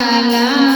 la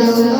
Hello.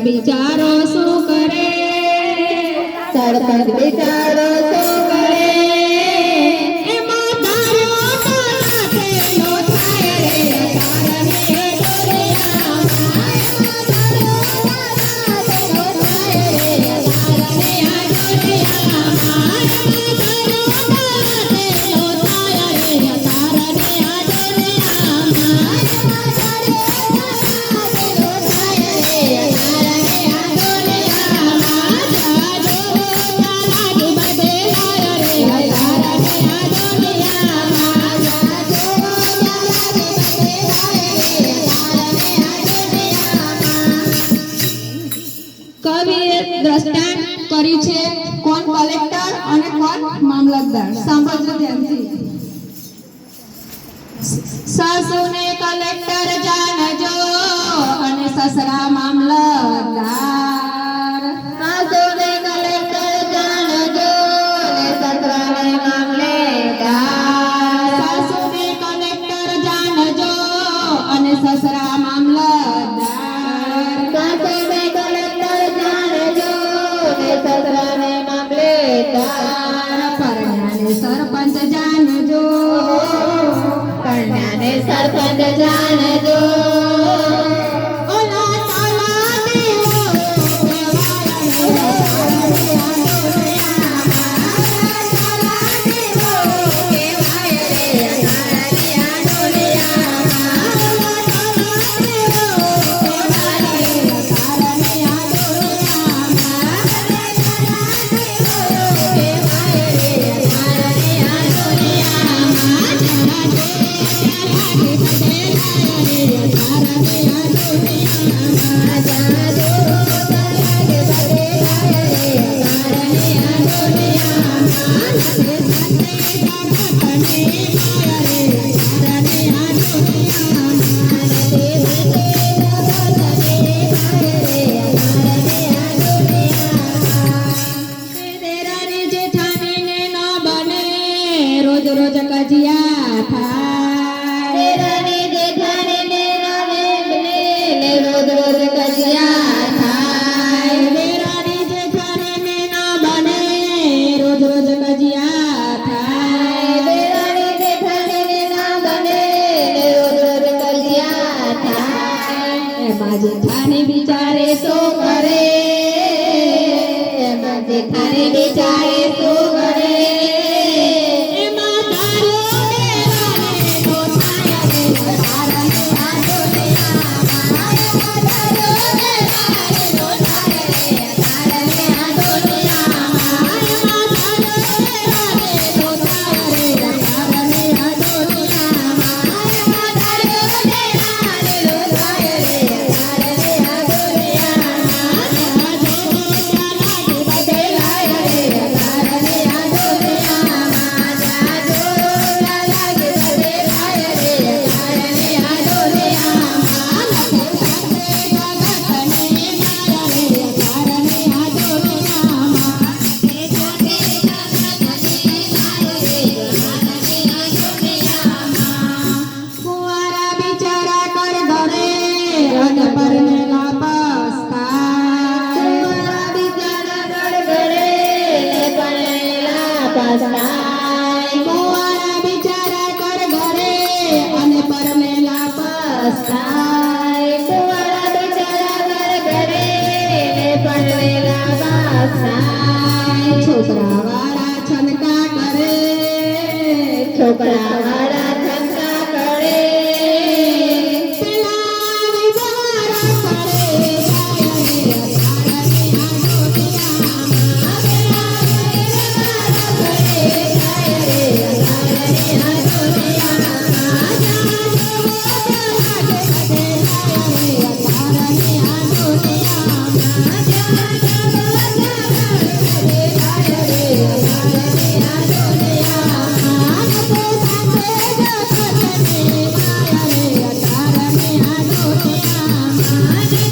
બિચારો શું કરે? સરપંચ બિચારો કરી છે કોણ કલેક્ટર અને કોણ મામલતદાર? સાંભળજો ધ્યાનથી. સસુને કલેક્ટર જાણજો અને સસરા મામલતદાર. સરપંચ જાણજો કન્યાને સરપંચ જાનજો. Raja જેઠાણી બિચારે શું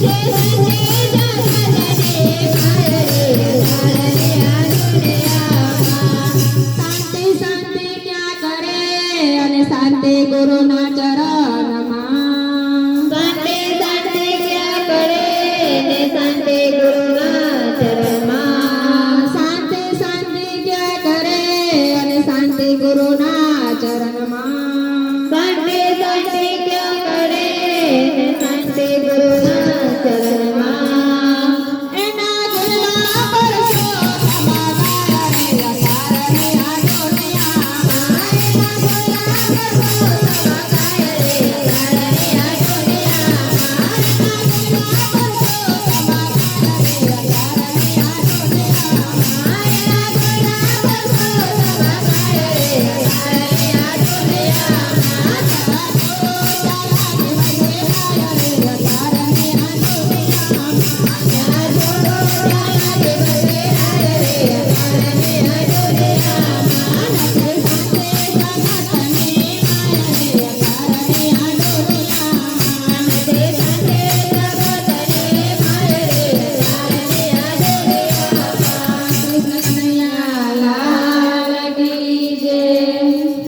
Yeah, yeah, yeah.